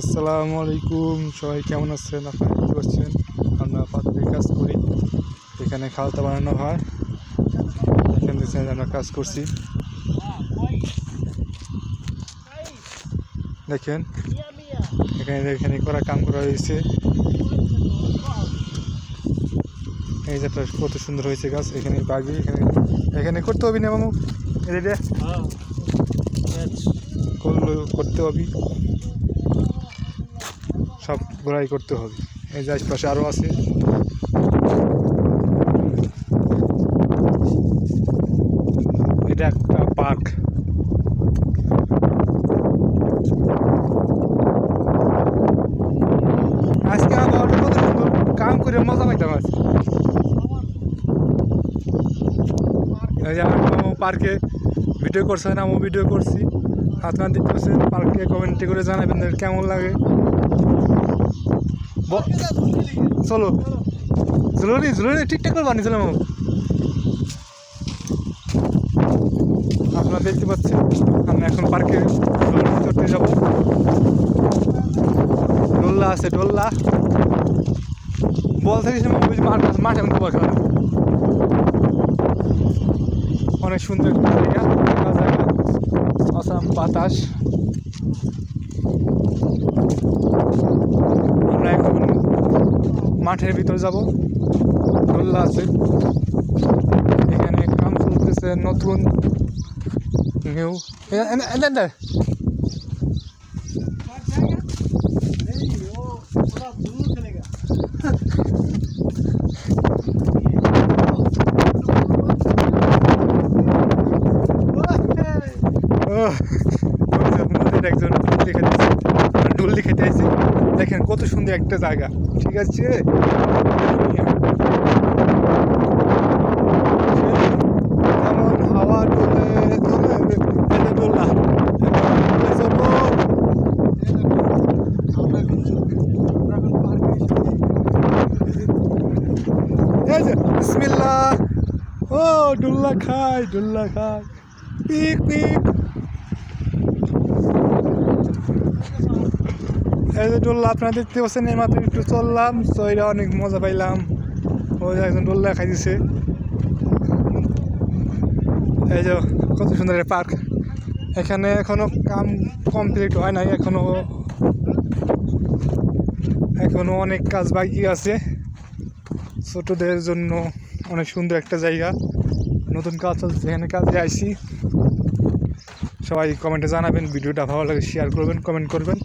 আসসালামু আলাইকুম সবাই কেমন আছেন? আপনারা কী করছেন আমরা পাথরের কাজ করি। এখানে খালতা বানানো হয়। এখান থেকে আমরা কাজ করছি। দেখেন এখানে এখানে করা কাম করা হয়েছে। এই যে কত সুন্দর হয়েছে গাছ এখানে বাগি এখানে এখানে করতে হবে না মামু এটা করলে করতে হবে। সব ঘোরাই করতে হবে। এই যে আশপাশে আরও আছে। এটা একটা পার্ক। আজকে আবহাওয়াটা কত সুন্দর। কাম করে মজা পাইতাম আজ। আমার পার্কে ভিডিও করছেন আমিও ভিডিও করছি। আপনারা দেখতে পাচ্ছেন পার্কে কমেন্টে করে জানাবেন কেমন লাগে। চলো। জুলনি জুলনি ঠিকঠাক করে বানিয়েছিলাম আপনারা দেখতে পাচ্ছেন আমরা এখন পার্কে চড়তে যাব। ডোল্লা আছে ডোল্লা বল থেকে মাঠ এমন বসা অনেক সুন্দর একটা জায়গা জায়গা। অসাম বাতাস। এখন মাঠের ভিতর যাব দোল্লা আছে এখানে কাম চলতেছে নতুন নিউ একজন ডুল দেখাইতে আইছে দেখেন কত সুন্দর একটা জায়গা। ঠিক আছে? যেমন হাওয়া ডোলে এই যে ও ডুল্লা খায় ডুল্লা খায়। পিক পিক। এই যে ডোল্লা আপনারা দেখতে পাচ্ছেন এই মাত্র একটু চললাম। চইরা অনেক মজা পাইলাম। ওই একজন ডোল্লা খাই দিছে এই যে কত সুন্দর পার্ক। এখানে এখনও কাম কমপ্লিট হয় নাই, এখনও এখনও অনেক কাজ বাকি আছে। ছোটদের জন্য অনেক সুন্দর একটা জায়গা। নতুন কাজ চলছে, এখানে কাজে আইসি সবাই কমেন্টে জানাবেন, ভিডিওটা ভালো লাগে শেয়ার করবেন কমেন্ট করবেন।